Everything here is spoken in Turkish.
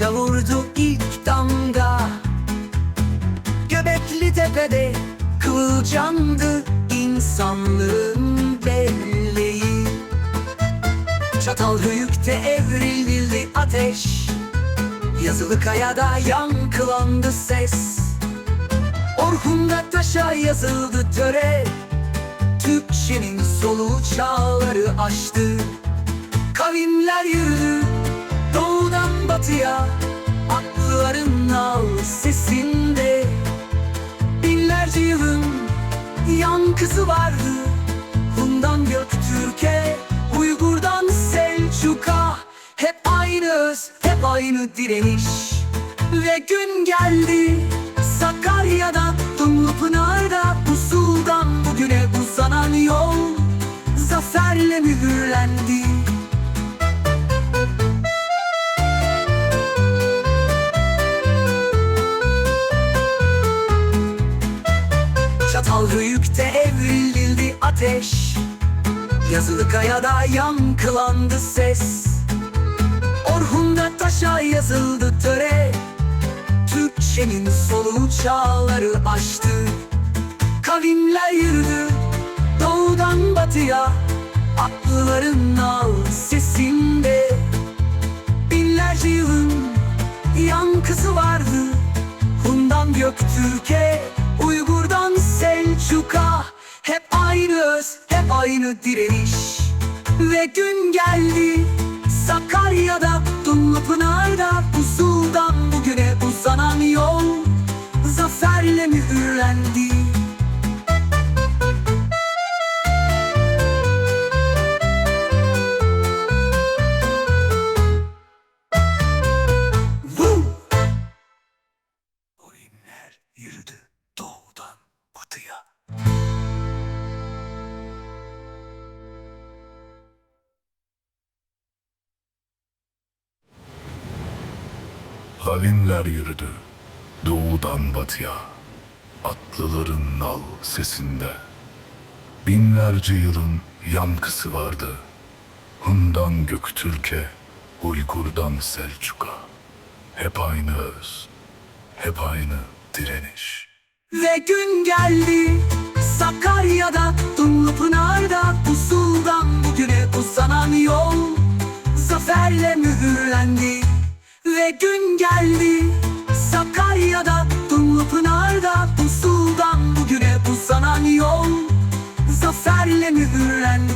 Taşa vurdu ilk damga. Göbekli tepede kıvılcandı insanlığın belleği. Çatalhöyük'te evrildi ateş. Yazılı kayada yankılandı ses. Orhun'da taşa yazıldı töre. Türkçenin soluğu çağları aştı. Kavimler yürüdü batıya Aklıların nal sesinde. Binlerce yılın yankısı vardı. Hundan Göktürk'e, Uygur'dan Selçuk'a. Hep aynı öz, hep aynı direniş. Ve gün geldi Sakarya'da, Dumlupınar'da. Usul'dan bugüne uzanan yol Zaferle mühürlendi Evrildi ateş. Yazılı kayada yankılandı ses. Orhun'da taşa yazıldı töre. Türkçenin soluğu çağları aştı. Kavimler yürüdü doğudan batıya. Aklıların aynı direniş. Ve gün geldi Sakarya'da, Dumlupınar'da Usul'dan bugüne uzanan yol Zaferle mühürlendi. Yürüdü Havinler yürüdü. Doğudan batıya. Atlıların nal sesinde. Binlerce yılın yankısı vardı. Hundan Göktürk'e, Uygur'dan Selçuk'a. Hep aynı öz, hep aynı direniş. Ve gün geldi Sakarya'da, Dumlupınar'da Usul'dan bugüne uzanan yol Zaferle mühürlendi Ve gün geldi. Sakarya'da, Dumlupınar'da Usul'dan bugüne uzanan yol. Zaferle mühürlendi